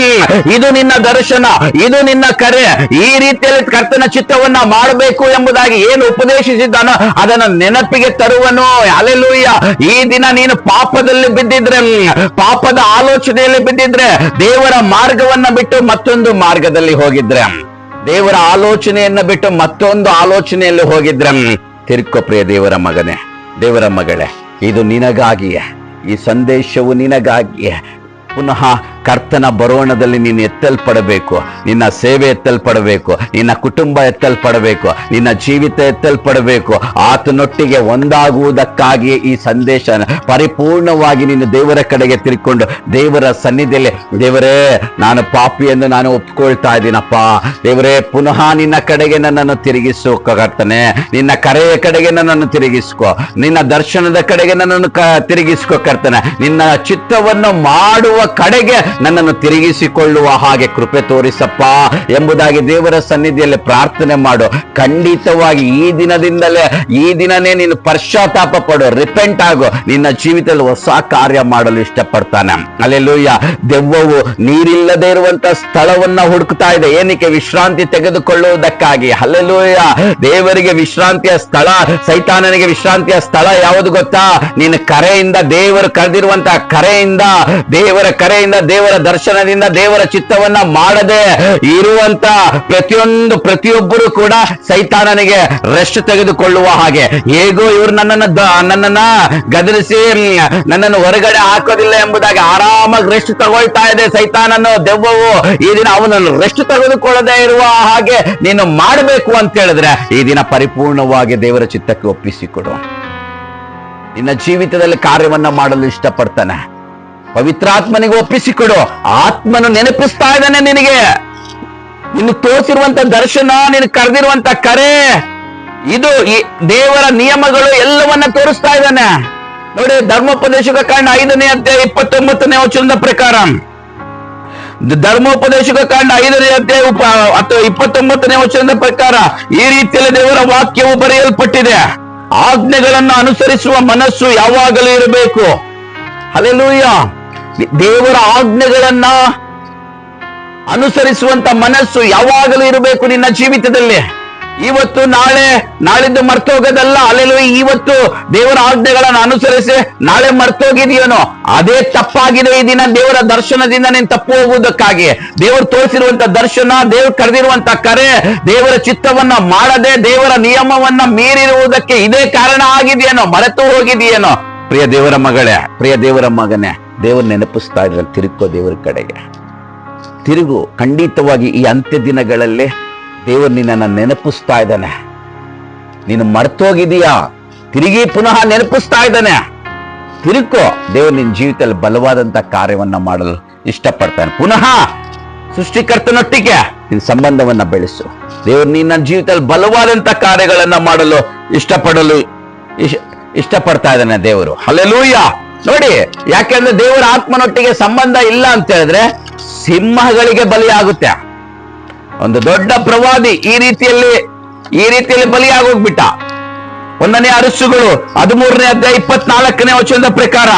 ಇದು ನಿನ್ನ ದರ್ಶನ, ಇದು ನಿನ್ನ ಕರೆ. ಈ ರೀತಿಯಲ್ಲಿ ಕರ್ತನ ಚಿತ್ತವನ್ನ ಮಾಡಬೇಕು ಎಂಬುದಾಗಿ ಏನು ಉಪದೇಶಿಸಿದ್ದಾನೋ ಅದನ್ನು ನೆನಪಿಗೆ ತರುವನು. ಅಲೆಲೂಯ್ಯ ಈ ದಿನ ನೀನು ಪಾಪದಲ್ಲಿ ಬಿದ್ದಿದ್ರೆ. ಪಾಪದ ಆಲೋಚನೆಯಲ್ಲಿ ಬಿದ್ದಿದ್ರೆ ದೇವರ ಮಾರ್ಗವನ್ನ ಬಿಟ್ಟು ಮತ್ತೊಂದು ಮಾರ್ಗದಲ್ಲಿ ಹೋಗಿದ್ರೆ. ದೇವರ ಆಲೋಚನೆಯನ್ನ ಬಿಟ್ಟು ಮತ್ತೊಂದು ಆಲೋಚನೆಯಲ್ಲಿ ಹೋಗಿದ್ರೆ. ತಿರ್ಕೊ ಪ್ರಿಯ ದೇವರ ಮಗನೇ, ದೇವರ ಮಗಳೇ, ಇದು ನಿನಗಾಗಿಯೇ, ಈ ಸಂದೇಶವು ನಿನಗಾಗಿಯೇ. ಪುನಃ ಕರ್ತನ ಬರೋಣದಲ್ಲಿ ನೀನು ಎತ್ತಲ್ಪಡಬೇಕು, ನಿನ್ನ ಸೇವೆ ಎತ್ತಲ್ಪಡಬೇಕು, ನಿನ್ನ ಕುಟುಂಬ ಎತ್ತಲ್ಪಡಬೇಕು, ನಿನ್ನ ಜೀವಿತ ಎತ್ತಲ್ಪಡಬೇಕು. ಆತನೊಟ್ಟಿಗೆ ಒಂದಾಗುವುದಕ್ಕಾಗಿ ಈ ಸಂದೇಶ ಪರಿಪೂರ್ಣವಾಗಿ ನೀನು ದೇವರ ಕಡೆಗೆ ತಿರ್ಕೊಂಡು ದೇವರ ಸನ್ನಿಧಿಯಲ್ಲಿ, ದೇವರೇ, ನಾನು ಪಾಪಿ ಎಂದು ನಾನು ಒಪ್ಕೊಳ್ತಾ ಇದ್ದೀನಪ್ಪ. ದೇವರೇ, ಪುನಃ ನಿನ್ನ ಕಡೆಗೆ ನನ್ನನ್ನು ತಿರುಗಿಸು ಕರ್ತನೆ. ನಿನ್ನ ಕರೆಯ ಕಡೆಗೆ ನನ್ನನ್ನು ತಿರುಗಿಸ್ಕೊ. ನಿನ್ನ ದರ್ಶನದ ಕಡೆಗೆ ನನ್ನನ್ನು ತಿರುಗಿಸ್ಕೊ ಕರ್ತನೆ. ನಿನ್ನ ಚಿತ್ತವನ್ನು ಮಾಡುವ ಕಡೆಗೆ ನನ್ನನ್ನು ತಿರುಗಿಸಿಕೊಳ್ಳುವ ಹಾಗೆ ಕೃಪೆ ತೋರಿಸಪ್ಪ ಎಂಬುದಾಗಿ ದೇವರ ಸನ್ನಿಧಿಯಲ್ಲಿ ಪ್ರಾರ್ಥನೆ ಮಾಡು. ಖಂಡಿತವಾಗಿ ಈ ದಿನದಿಂದಲೇ, ಈ ದಿನನೇ ನೀನು ಪಶ್ಚಾತ್ತಾಪ ಪಡು ರಿಪೆಂಟ್ ಆಗು. ನಿನ್ನ ಜೀವಿತದಲ್ಲಿ ಹೊಸ ಕಾರ್ಯ ಮಾಡಲು ಇಷ್ಟಪಡ್ತಾನೆ. ಅಲ್ಲೆಲ್ಲೂಯ್ಯ ದೆವ್ವವು ನೀರಿಲ್ಲದೆ ಇರುವಂತ ಸ್ಥಳವನ್ನ ಹುಡುಕ್ತಾ ಇದೆ. ಏನಕ್ಕೆ? ವಿಶ್ರಾಂತಿ ತೆಗೆದುಕೊಳ್ಳುವುದಕ್ಕಾಗಿ. ಅಲ್ಲೆಲ್ಲೂಯ್ಯ ದೇವರಿಗೆ ವಿಶ್ರಾಂತಿಯ ಸ್ಥಳ, ಸೈತಾನನಿಗೆ ವಿಶ್ರಾಂತಿಯ ಸ್ಥಳ ಯಾವುದು ಗೊತ್ತಾ? ನೀನು ಕರೆಯಿಂದ ದೇವರು ಕರೆದಿರುವಂತ ಕರೆಯಿಂದ, ದೇವರ ಕರೆಯಿಂದ ದೇವರ ದರ್ಶನದಿಂದ ದೇವರ ಚಿತ್ತವನ್ನ ಮಾಡದೆ ಇರುವಂತ ಪ್ರತಿಯೊಂದು ಪ್ರತಿಯೊಬ್ಬರು ಕೂಡ ಸೈತಾನನಿಗೆ ರೆಸ್ಟ್ ತೆಗೆದುಕೊಳ್ಳುವ ಹಾಗೆ. ಹೇಗೋ ಇವರು ನನ್ನನ್ನು ನನ್ನನ್ನ ಗದರಿಸಿ ನನ್ನನ್ನು ಹೊರಗಡೆ ಹಾಕೋದಿಲ್ಲ ಎಂಬುದಾಗಿ ಆರಾಮಾಗಿ ರೆಸ್ಟ್ ತಗೊಳ್ತಾ ಇದೆ ಸೈತಾನನು ದೆವ್ವವು. ಈ ದಿನ ಅವನನ್ನು ರೆಸ್ಟ್ ತೆಗೆದುಕೊಳ್ಳದೆ ಇರುವ ಹಾಗೆ ನೀನು ಮಾಡಬೇಕು ಅಂತ ಹೇಳಿದ್ರೆ ಈ ದಿನ ಪರಿಪೂರ್ಣವಾಗಿ ದೇವರ ಚಿತ್ತಕ್ಕೆ ಒಪ್ಪಿಸಿಕೊಡು ನಿನ್ನ ಜೀವಿತದಲ್ಲಿ ಕಾರ್ಯವನ್ನ ಮಾಡಲು ಇಷ್ಟಪಡ್ತಾನೆ. ಪವಿತ್ರಾತ್ಮನಿಗೆ ಒಪ್ಪಿಸಿಕೊಡು. ಆತ್ಮನು ನೆನಪಿಸ್ತಾ ಇದ್ದಾನೆ ನಿನಗೆ. ನಿನ್ನ ತೋರಿಸಿರುವಂತ ದರ್ಶನ, ನಿನ್ ಕರೆದಿರುವಂತ ಕರೆ, ಇದು ಈ ದೇವರ ನಿಯಮಗಳು ಎಲ್ಲವನ್ನ ತೋರಿಸ್ತಾ ಇದ್ದಾನೆ. ನೋಡಿ ಧರ್ಮೋಪದೇಶಕ ಕಾಂಡ ಐದನೇ ಅಧ್ಯಾಯ ಇಪ್ಪತ್ತೊಂಬತ್ತನೇ ವಚನದ ಪ್ರಕಾರ. ಧರ್ಮೋಪದೇಶಕ ಕಾಂಡ ಐದನೇ ಅಧ್ಯಾಯ ಉಪ, ಅಥವಾ ಇಪ್ಪತ್ತೊಂಬತ್ತನೇ ವಚನದ ಪ್ರಕಾರ, ಈ ರೀತಿಯಲ್ಲಿ ದೇವರ ವಾಕ್ಯವು ಬರೆಯಲ್ಪಟ್ಟಿದೆ. ಆಜ್ಞೆಗಳನ್ನು ಅನುಸರಿಸುವ ಮನಸ್ಸು ಯಾವಾಗಲೂ ಇರಬೇಕು. ಅಲ್ಲೆಲ್ಲೂಯ್ಯ ದೇವರ ಆಜ್ಞೆಗಳನ್ನ ಅನುಸರಿಸುವಂತ ಮನಸ್ಸು ಯಾವಾಗಲೂ ಇರಬೇಕು ನಿನ್ನ ಜೀವಿತದಲ್ಲಿ. ಇವತ್ತು ನಾಳೆ, ನಾಳಿದ್ದು ಮರ್ತೋಗದಲ್ಲ ಅಲ್ಲೆಲ್ಲೂ ಇವತ್ತು ದೇವರ ಆಜ್ಞೆಗಳನ್ನು ಅನುಸರಿಸಿ ನಾಳೆ ಮರ್ತೋಗಿದೆಯೋನೋ? ಅದೇ ತಪ್ಪಾಗಿದೆ ಈ ದಿನ ದೇವರ ದರ್ಶನದಿಂದ ನೀನು ತಪ್ಪು ಹೋಗುವುದಕ್ಕಾಗಿ. ದೇವರು ತೋರಿಸಿರುವಂತ ದರ್ಶನ, ದೇವ್ರು ಕರೆದಿರುವಂತ ಕರೆ, ದೇವರ ಚಿತ್ತವನ್ನ ಮಾಡದೆ ದೇವರ ನಿಯಮವನ್ನ ಮೀರಿರುವುದಕ್ಕೆ ಇದೇ ಕಾರಣ ಆಗಿದೆಯೇನೋ? ಮರೆತು ಹೋಗಿದೆಯೇನೋ? ಪ್ರಿಯ ದೇವರ ಮಗಳೇ, ಪ್ರಿಯ ದೇವರ ಮಗನೇ ದೇವರು ನೆನಪಿಸ್ತಾ ಇದ್ರೆ ತಿರುಕೋ ದೇವರ ಕಡೆಗೆ. ತಿರುಗು ಖಂಡಿತವಾಗಿ ಈ ಅಂತ್ಯ ದಿನಗಳಲ್ಲಿ ದೇವರು ನಿನ್ನನ್ನು ನೆನಪಿಸ್ತಾ ಇದ್ದಾನೆ. ನೀನು ಮರ್ತೋಗಿದೀಯಾ ತಿರುಗಿ ಪುನಃ ನೆನಪಿಸ್ತಾ ಇದ್ದಾನೆ. ತಿರುಕೋ ದೇವರು ನಿನ್ನ ಜೀವಿತದಲ್ಲಿ ಬಲವಾದಂತ ಕಾರ್ಯವನ್ನ ಮಾಡಲು ಇಷ್ಟಪಡ್ತಾನೆ. ಪುನಃ ಸೃಷ್ಟಿಕರ್ತನೊಟ್ಟಿಗೆ ನಿನ್ನ ಸಂಬಂಧವನ್ನ ಬೆಳೆಸು. ದೇವರು ನಿನ್ನ ಜೀವಿತದಲ್ಲಿ ಬಲವಾದಂತ ಕಾರ್ಯಗಳನ್ನ ಮಾಡಲು ಇಷ್ಟಪಡಲು ಇಷ್ಟ ಇಷ್ಟಪಡ್ತಾ ಇದ್ದಾನೆ ದೇವರು. ಅಲ್ಲೆಲೂಯ್ಯ ನೋಡಿ, ಯಾಕೆಂದ್ರೆ ದೇವರ ಆತ್ಮನೊಟ್ಟಿಗೆ ಸಂಬಂಧ ಇಲ್ಲ ಅಂತ ಹೇಳಿದ್ರೆ ಸಿಂಹಗಳಿಗೆ ಬಲಿಯಾಗುತ್ತೆ. ಒಂದು ದೊಡ್ಡ ಪ್ರವಾದಿ ಈ ರೀತಿಯಲ್ಲಿ ಈ ರೀತಿಯಲ್ಲಿ ಬಲಿಯಾಗೋಗ್ಬಿಟ್ಟ. ಒಂದನೇ ಅರಸುಗಳು, ಹದಿಮೂರನೇ ಅಧ್ಯಾಯ ಇಪ್ಪತ್ನಾಲ್ಕನೇ ವಚನದ ಪ್ರಕಾರ.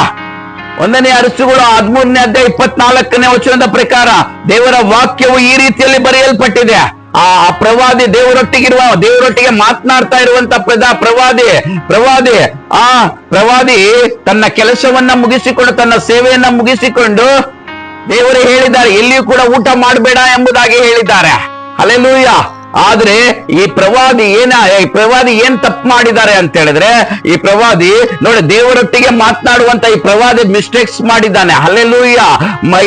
ಒಂದನೇ ಅರಸುಗಳು, ಹದಿಮೂರನೇ ಅಧ್ಯಾಯ ಇಪ್ಪತ್ನಾಲ್ಕನೇ ವಚನದ ಪ್ರಕಾರ ದೇವರ ವಾಕ್ಯವು ಈ ರೀತಿಯಲ್ಲಿ ಬರೆಯಲ್ಪಟ್ಟಿದೆ. ಆ ಪ್ರವಾದಿ ದೇವರೊಟ್ಟಿಗಿರುವ, ದೇವರೊಟ್ಟಿಗೆ ಮಾತನಾಡ್ತಾ ಇರುವಂತ ಪ್ರಜಾ ಪ್ರವಾದಿ ಪ್ರವಾದಿ, ಆ ಪ್ರವಾದಿ ತನ್ನ ಕೆಲಸವನ್ನ ಮುಗಿಸಿಕೊಂಡು ತನ್ನ ಸೇವೆಯನ್ನ ಮುಗಿಸಿಕೊಂಡು ದೇವರು ಹೇಳಿದ್ದಾರೆ, ಎಲ್ಲಿಯೂ ಕೂಡ ಊಟ ಮಾಡಬೇಡ ಎಂಬುದಾಗಿ ಹೇಳಿದ್ದಾರೆ. ಅಲೆಲೂಯ ಆದ್ರೆ ಈ ಪ್ರವಾದಿ ಏನ, ಈ ಪ್ರವಾದಿ ಏನ್ ತಪ್ಪು ಮಾಡಿದ್ದಾರೆ ಅಂತ ಹೇಳಿದ್ರೆ, ಈ ಪ್ರವಾದಿ ನೋಡಿ ದೇವರೊಟ್ಟಿಗೆ ಮಾತನಾಡುವಂತ ಈ ಪ್ರವಾದಿ ಮಿಸ್ಟೇಕ್ಸ್ ಮಾಡಿದ್ದಾನೆ. ಅಲ್ಲೆಲ್ಲೂಯ್ಯ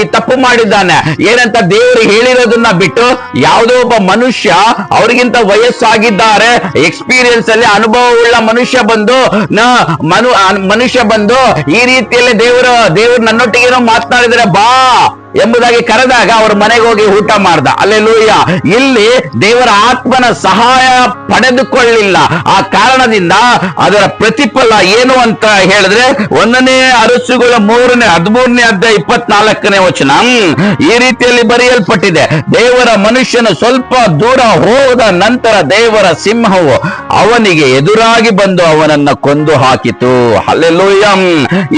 ಈ ತಪ್ಪು ಮಾಡಿದ್ದಾನೆ. ಏನಂತ ದೇವರು ಹೇಳಿರೋದನ್ನ ಬಿಟ್ಟು ಯಾವುದೋ ಒಬ್ಬ ಮನುಷ್ಯ ಅವ್ರಿಗಿಂತ ವಯಸ್ಸಾಗಿದ್ದಾರೆ ಎಕ್ಸ್ಪೀರಿಯನ್ಸ್ ಅಲ್ಲಿ ಅನುಭವವುಳ್ಳ ಮನುಷ್ಯ ಬಂದು ಮನು ಮನುಷ್ಯ ಬಂದು ಈ ರೀತಿಯಲ್ಲಿ ದೇವರು ದೇವರು ನನ್ನೊಟ್ಟಿಗೆ ಏನೋ ಮಾತನಾಡಿದ್ರೆ ಬಾ. ಎಂಬುದಾಗಿ ಕರೆದಾಗ ಅವ್ರ ಮನೆಗೆ ಹೋಗಿ ಊಟ ಮಾಡ್ದ. ಅಲ್ಲೆಲ್ಲೂಯ್ಯ ಇಲ್ಲಿ ದೇವರ ಆತ್ಮನ ಸಹಾಯ ಪಡೆದುಕೊಳ್ಳಿಲ್ಲ. ಆ ಕಾರಣದಿಂದ ಅದರ ಪ್ರತಿಫಲ ಏನು ಅಂತ ಹೇಳಿದ್ರೆ ಒಂದನೇ ಅರಸುಗಳ ಮೂರನೇ, ಹದಿಮೂರನೇ ಅಧ್ಯಾಯ ಇಪ್ಪತ್ನಾಲ್ಕನೇ ವಚನ. ಈ ರೀತಿಯಲ್ಲಿ ಬರೆಯಲ್ಪಟ್ಟಿದೆ. ದೇವರ ಮನುಷ್ಯನ ಸ್ವಲ್ಪ ದೂರ ಹೋದ ನಂತರ ದೇವರ ಸಿಂಹವು ಅವನಿಗೆ ಎದುರಾಗಿ ಬಂದು ಅವನನ್ನ ಕೊಂದು ಹಾಕಿತು. ಅಲ್ಲೆಲ್ಲೂಯ್ಯ.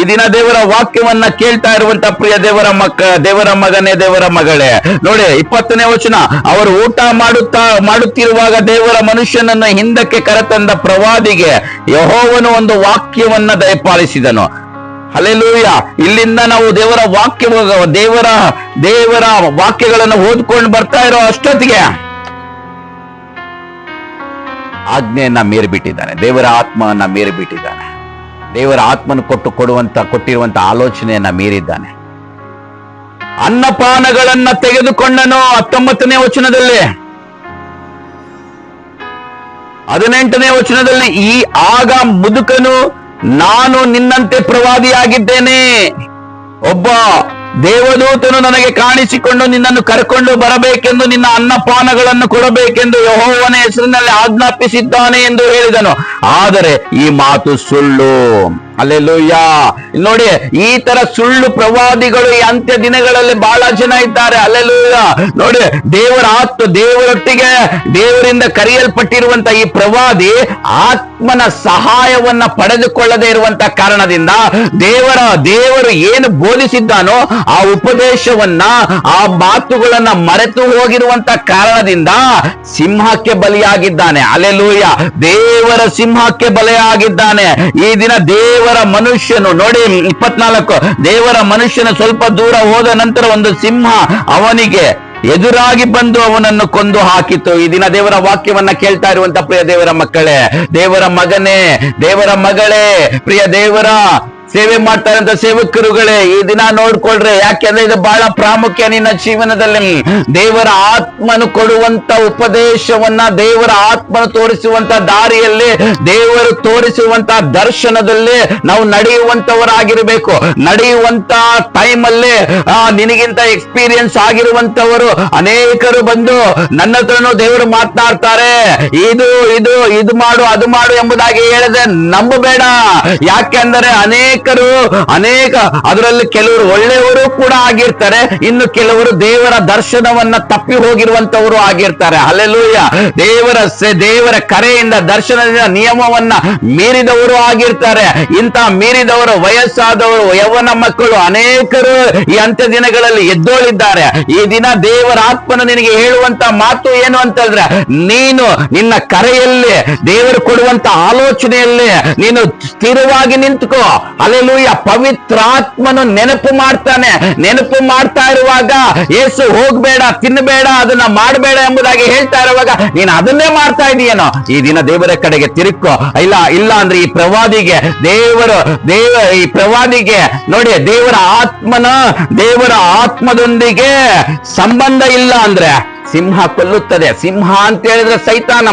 ಈ ದಿನ ದೇವರ ವಾಕ್ಯವನ್ನ ಕೇಳ್ತಾ ಇರುವಂತ ಪ್ರಿಯ ದೇವರ ಮಕ್ಕ, ದೇವರ ಮಗನೇ, ದೇವರ ಮಗಳೇ. ನೋಡಿ, ಇಪ್ಪತ್ತನೇ ವಚನ. ಅವರು ಊಟ ಮಾಡುತ್ತಾ, ಮಾಡುತ್ತಿರುವಾಗ ದೇವರ ಮನುಷ್ಯನನ್ನು ಹಿಂದಕ್ಕೆ ಕರೆತಂದ ಪ್ರವಾದಿಗೆ ಯಹೋವನು ಒಂದು ವಾಕ್ಯವನ್ನ ದಯಪಾಲಿಸಿದನು. ಹಲೆಲೂಯ ಇಲ್ಲಿಂದ ನಾವು ದೇವರ ವಾಕ್ಯ, ದೇವರ ದೇವರ ವಾಕ್ಯಗಳನ್ನು ಓದ್ಕೊಂಡು ಬರ್ತಾ ಇರೋ ಅಷ್ಟೊತ್ತಿಗೆ ಆಜ್ಞೆಯನ್ನ ಮೀರಿಬಿಟ್ಟಿದ್ದಾನೆ. ದೇವರ ಆತ್ಮವನ್ನ ಮೀರಿಬಿಟ್ಟಿದ್ದಾನೆ. ದೇವರ ಆತ್ಮನ ಕೊಟ್ಟು ಕೊಡುವಂತ, ಕೊಟ್ಟಿರುವಂತ ಆಲೋಚನೆಯನ್ನ ಮೀರಿದ್ದಾನೆ. ಅನ್ನಪಾನಗಳನ್ನ ತೆಗೆದುಕೊಂಡನು ಹತ್ತೊಂಬತ್ತನೇ ವಚನದಲ್ಲಿ? ಹದಿನೆಂಟನೇ ವಚನದಲ್ಲಿ, ಈ ಆಗ ಮುದುಕನು, ನಾನು ನಿನ್ನಂತೆ ಪ್ರವಾದಿಯಾಗಿದ್ದೇನೆ. ಒಬ್ಬ ದೇವದೂತನು ನನಗೆ ಕಾಣಿಸಿಕೊಂಡು ನಿನ್ನನ್ನು ಕರ್ಕೊಂಡು ಬರಬೇಕೆಂದು, ನಿನ್ನ ಅನ್ನಪಾನಗಳನ್ನು ಕೊಡಬೇಕೆಂದು ಯಹೋವನ ಹೆಸರಿನಲ್ಲಿ ಆಜ್ಞಾಪಿಸಿದ್ದಾನೆ ಎಂದು ಹೇಳಿದನು. ಆದರೆ ಈ ಮಾತು ಸುಳ್ಳು. ಅಲ್ಲೆಲ್ಲೂಯ್ಯ ನೋಡಿ, ಈ ತರ ಸುಳ್ಳು ಪ್ರವಾದಿಗಳು ಈ ಅಂತ್ಯ ದಿನಗಳಲ್ಲಿ ಬಹಳ ಜನ ಇದ್ದಾರೆ. ಅಲ್ಲೆಲ್ಲೂಯ್ಯ ನೋಡಿ, ದೇವರ ಆತ್ಮ ದೇವರೊಟ್ಟಿಗೆ, ದೇವರಿಂದ ಕರೆಯಲ್ಪಟ್ಟಿರುವಂತ ಈ ಪ್ರವಾದಿ ಆತ್ಮನ ಸಹಾಯವನ್ನ ಪಡೆದುಕೊಳ್ಳದೆ ಇರುವಂತ ಕಾರಣದಿಂದ ದೇವರ, ದೇವರು ಏನು ಬೋಧಿಸಿದ್ದಾನೋ ಆ ಉಪದೇಶವನ್ನ, ಆ ಮಾತುಗಳನ್ನ ಮರೆತು ಹೋಗಿರುವಂತ ಕಾರಣದಿಂದ ಸಿಂಹಕ್ಕೆ ಬಲಿಯಾಗಿದ್ದಾನೆ. ಅಲ್ಲೆಲ್ಲೂಯ್ಯ ದೇವರ ಸಿಂಹಕ್ಕೆ ಬಲಿಯಾಗಿದ್ದಾನೆ. ಈ ದಿನ ದೇವರ ಮನುಷ್ಯನು, ನೋಡಿ, ಇಪ್ಪತ್ನಾಲ್ಕು. ದೇವರ ಮನುಷ್ಯನ ಸ್ವಲ್ಪ ದೂರ ಹೋದ ನಂತರ ಒಂದು ಸಿಂಹ ಅವನಿಗೆ ಎದುರಾಗಿ ಬಂದು ಅವನನ್ನು ಕೊಂದು ಹಾಕಿತು. ಈ ದಿನ ದೇವರ ವಾಕ್ಯವನ್ನ ಕೇಳ್ತಾ ಇರುವಂತ ಪ್ರಿಯ ದೇವರ ಮಕ್ಕಳೇ, ದೇವರ ಮಗನೇ, ದೇವರ ಮಗಳೇ, ಪ್ರಿಯ ದೇವರ ಸೇವೆ ಮಾಡ್ತಾ ಅಂತ ಸೇವಕರುಗಳೇ, ಈ ದಿನ ನೋಡ್ಕೊಳ್ರೆ, ಯಾಕೆಂದ್ರೆ ಇದು ಬಹಳ ಪ್ರಾಮುಖ್ಯ ನಿನ್ನ ಜೀವನದಲ್ಲಿ. ದೇವರ ಆತ್ಮನು ಕೊಡುವಂತ ಉಪದೇಶವನ್ನ, ದೇವರ ಆತ್ಮನು ತೋರಿಸುವಂತ ದಾರಿಯಲ್ಲಿ, ದೇವರು ತೋರಿಸುವಂತ ದರ್ಶನದಲ್ಲಿ ನಾವು ನಡೆಯುವಂತವರಾಗಿರ್ಬೇಕು. ನಡೆಯುವಂತ ಟೈಮ್ ಅಲ್ಲಿ ನಿನಗಿಂತ ಎಕ್ಸ್ಪೀರಿಯನ್ಸ್ ಆಗಿರುವಂತವರು ಅನೇಕರು ಬಂದು ನನ್ನ ಹತ್ರನು ದೇವರು ಮಾತನಾಡ್ತಾರೆ. ಇದು ಇದು ಇದು ಮಾಡು, ಅದು ಮಾಡು ಎಂಬುದಾಗಿ ಹೇಳದೆ ನಂಬಬೇಡ. ಯಾಕೆಂದರೆ ಅನೇಕರು ಅನೇಕ, ಅದರಲ್ಲಿ ಕೆಲವರು ಒಳ್ಳೆಯವರು ಕೂಡ ಆಗಿರ್ತಾರೆ. ಇನ್ನು ಕೆಲವರು ದೇವರ ದರ್ಶನವನ್ನ ತಪ್ಪಿ ಹೋಗಿರುವಂತವರು ಆಗಿರ್ತಾರೆ. ಅಲ್ಲೆಲ್ಲೂಯ್ಯ ದೇವರ ದೇವರ ಕರೆಯಿಂದ ದರ್ಶನದ ನಿಯಮವನ್ನ ಮೀರಿದವರು ಆಗಿರ್ತಾರೆ. ಇಂತ ಮೀರಿದವರು ವಯಸ್ಸಾದವರು, ಯವನ ಮಕ್ಕಳು ಅನೇಕರು ಈ ಅಂತ್ಯ ದಿನಗಳಲ್ಲಿ ಎದ್ದೋಳಿದ್ದಾರೆ. ಈ ದಿನ ದೇವರ ಆತ್ಮನ ನಿನಗೆ ಹೇಳುವಂತ ಮಾತು ಏನು ಅಂತಂದ್ರೆ, ನೀನು ನಿನ್ನ ಕರೆಯಲ್ಲಿ ದೇವರು ಕೊಡುವಂತ ಆಲೋಚನೆಯಲ್ಲಿ ನೀನು ಸ್ಥಿರವಾಗಿ ನಿಂತುಕೋ. ಅಲ್ಲೆಲ್ಲೂಯ್ಯ ಪವಿತ್ರಾತ್ಮನು ನೆನಪು ಮಾಡ್ತಾನೆ. ನೆನಪು ಮಾಡ್ತಾ ಇರುವಾಗ ಏಸು ಹೋಗ್ಬೇಡ, ತಿನ್ನಬೇಡ, ಅದನ್ನ ಮಾಡಬೇಡ ಎಂಬುದಾಗಿ ಹೇಳ್ತಾ ಇರುವಾಗ ನೀನು ಅದನ್ನೇ ಮಾಡ್ತಾ ಇದೀಯೇನೋ? ಈ ದಿನ ದೇವರ ಕಡೆಗೆ ತಿರುಕೋ ಇಲ್ಲ ಇಲ್ಲ ಅಂದ್ರೆ ಈ ಪ್ರವಾದಿಗೆ ದೇವರು, ದೇವ, ಈ ಪ್ರವಾದಿಗೆ ನೋಡಿ, ದೇವರ ಆತ್ಮನ, ದೇವರ ಆತ್ಮದೊಂದಿಗೆ ಸಂಬಂಧ ಇಲ್ಲ ಅಂದ್ರೆ ಸಿಂಹ ಕೊಲ್ಲುತ್ತದೆ. ಸಿಂಹ ಅಂತ ಹೇಳಿದ್ರೆ ಸೈತಾನ.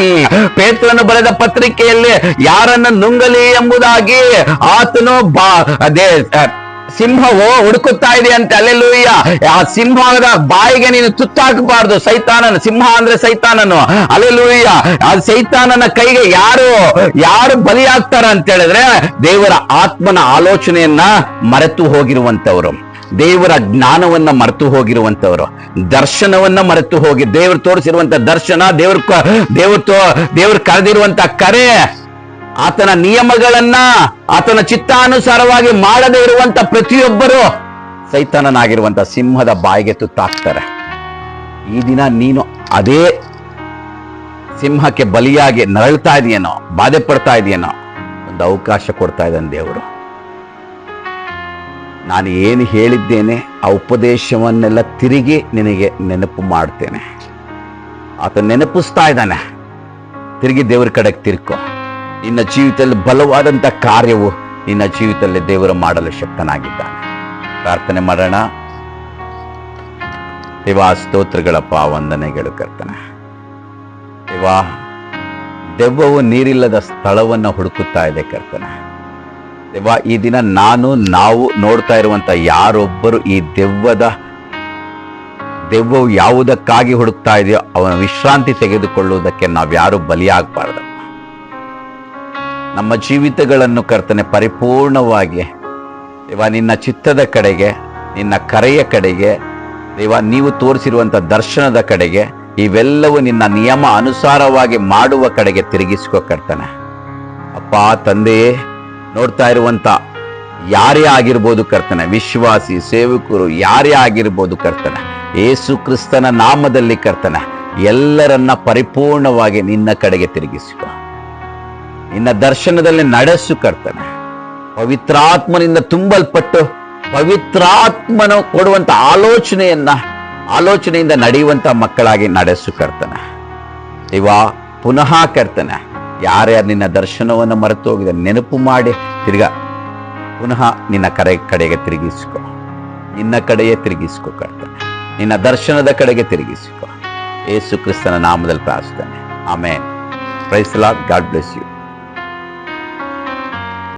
ಪೇತ್ರನು ಬರೆದ ಪತ್ರಿಕೆಯಲ್ಲಿ ಯಾರನ್ನ ನುಂಗಲಿ ಎಂಬುದಾಗಿ ಆತನು ಬಾ, ಅದೇ ಸಿಂಹವು ಹುಡುಕುತ್ತಾ ಇದೆ ಅಂತ? ಅಲ್ಲೆಲ್ಲೂಯ್ಯ ಆ ಸಿಂಹದ ಬಾಯಿಗೆ ನೀನು ತುತ್ತಾಕಬಾರ್ದು. ಸೈತಾನನ, ಸಿಂಹ ಅಂದ್ರೆ ಸೈತಾನನು. ಅಲ್ಲೆಲ್ಲೂಯ್ಯ ಆ ಸೈತಾನನ ಕೈಗೆ ಯಾರು ಯಾರು ಬಲಿಯಾಗ್ತಾರ ಅಂತ ಹೇಳಿದ್ರೆ ದೇವರ ಆತ್ಮನ ಆಲೋಚನೆಯನ್ನ ಮರೆತು ಹೋಗಿರುವಂತವರು ದೇವರ ಜ್ಞಾನವನ್ನ ಮರೆತು ಹೋಗಿರುವಂತವರು, ದರ್ಶನವನ್ನ ಮರೆತು ಹೋಗಿ, ದೇವರು ತೋರಿಸಿರುವಂತ ದರ್ಶನ, ದೇವ್ರ ದೇವ್ರ ದೇವ್ರು ಕರೆದಿರುವಂತ ಕರೆ, ಆತನ ನಿಯಮಗಳನ್ನ ಆತನ ಚಿತ್ತಾನುಸಾರವಾಗಿ ಮಾಡದೇ ಇರುವಂತ ಪ್ರತಿಯೊಬ್ಬರು ಸೈತಾನನಾಗಿರುವಂತ ಸಿಂಹದ ಬಾಯಿಗೆ ತುತ್ತಾಕ್ತಾರೆ ಈ ದಿನ ನೀನು ಅದೇ ಸಿಂಹಕ್ಕೆ ಬಲಿಯಾಗಿ ನರಳ್ತಾ ಇದೆಯೇನೋ ಬಾಧೆ ಪಡ್ತಾ ಇದೆಯೇನೋ, ಒಂದು ಅವಕಾಶ ಕೊಡ್ತಾ ಇದ್ದಾನೆ ದೇವರು. ನಾನು ಏನು ಹೇಳಿದ್ದೇನೆ, ಆ ಉಪದೇಶವನ್ನೆಲ್ಲ ತಿರುಗಿ ನಿನಗೆ ನೆನಪು ಮಾಡ್ತೇನೆ. ಆತ ನೆನಪಿಸ್ತಾ ಇದ್ದಾನೆ. ತಿರುಗಿ ದೇವರ ಕಡೆಗೆ ತಿರ್ಕೋ. ನಿನ್ನ ಜೀವಿತದಲ್ಲಿ ಬಲವಾದಂಥ ಕಾರ್ಯವು ನಿನ್ನ ಜೀವಿತದಲ್ಲಿ ದೇವರು ಮಾಡಲು ಶಕ್ತನಾಗಿದ್ದಾನೆ. ಪ್ರಾರ್ಥನೆ ಮಾಡೋಣ. ದೇವಾ ಸ್ತೋತ್ರಗಳಪ್ಪ ವಂದನೆಗಳು ಕರ್ತನೆ. ದೇವಾ, ದೆವ್ವವು ನೀರಿಲ್ಲದ ಸ್ಥಳವನ್ನು ಹುಡುಕುತ್ತಾ ಇದೆ ಕರ್ತನೆ. ದೇವಾ ಈ ದಿನ ನಾನು, ನಾವು ನೋಡ್ತಾ ಇರುವಂತ ಯಾರೊಬ್ಬರು ಈ ದೆವ್ವದ, ದೆವ್ವವು ಯಾವುದಕ್ಕಾಗಿ ಹುಡುಕ್ತಾ ಇದೆಯೋ ಅವನ ವಿಶ್ರಾಂತಿ ತೆಗೆದುಕೊಳ್ಳುವುದಕ್ಕೆ ನಾವ್ಯಾರು ಬಲಿಯಾಗಬಾರ್ದು. ನಮ್ಮ ಜೀವಿತಗಳನ್ನು ಕರ್ತನೆ ಪರಿಪೂರ್ಣವಾಗಿ ದೇವ ನಿನ್ನ ಚಿತ್ತದ ಕಡೆಗೆ, ನಿನ್ನ ಕರೆಯ ಕಡೆಗೆ ದೇವ ನೀವು ತೋರಿಸಿರುವಂಥ ದರ್ಶನದ ಕಡೆಗೆ, ಇವೆಲ್ಲವೂ ನಿನ್ನ ನಿಯಮ ಅನುಸಾರವಾಗಿ ಮಾಡುವ ಕಡೆಗೆ ತಿರುಗಿಸ್ಕೋ ಕರ್ತನೆ. ಅಪ್ಪ, ತಂದೆಯೇ ನೋಡ್ತಾ ಇರುವಂತ ಯಾರೇ ಆಗಿರ್ಬೋದು ಕರ್ತನೆ, ವಿಶ್ವಾಸಿ, ಸೇವಕರು ಯಾರೇ ಆಗಿರ್ಬೋದು ಕರ್ತನೆ, ಏಸು ಕ್ರಿಸ್ತನ ನಾಮದಲ್ಲಿ ಕರ್ತನೆ, ಎಲ್ಲರನ್ನ ಪರಿಪೂರ್ಣವಾಗಿ ನಿನ್ನ ಕಡೆಗೆ ತಿರುಗಿಸಿಕೊ ನಿನ್ನ ದರ್ಶನದಲ್ಲಿ ನಡೆಸು ಕರ್ತನೆ. ಪವಿತ್ರಾತ್ಮನಿಂದ ತುಂಬಲ್ಪಟ್ಟು ಪವಿತ್ರಾತ್ಮನು ಕೊಡುವಂತ ಆಲೋಚನೆಯನ್ನ, ಆಲೋಚನೆಯಿಂದ ನಡೆಯುವಂತ ಮಕ್ಕಳಾಗಿ ನಡೆಸು ಕರ್ತನೆ. ಇವ ಪುನಃ ಕರ್ತನೆ ಯಾರ್ಯಾರು ನಿನ್ನ ದರ್ಶನವನ್ನು ಮರೆತು ಹೋಗಿದೆ ನೆನಪು ಮಾಡಿ ತಿರ್ಗ ಪುನಃ ನಿನ್ನ ಕರೆ ಕಡೆಗೆ ತಿರುಗಿಸ್ಕೊ. ನಿನ್ನ ಕಡೆಯೇ ತಿರುಗಿಸ್ಕೊ ಕರ್ತ ನಿನ್ನ ದರ್ಶನದ ಕಡೆಗೆ ತಿರುಗಿಸ್ಕೊ. ಯೇಸು ಕ್ರಿಸ್ತನ ನಾಮದಲ್ಲಿ ಪ್ರಾರ್ಥನೆ. Amen. Praise lord god bless you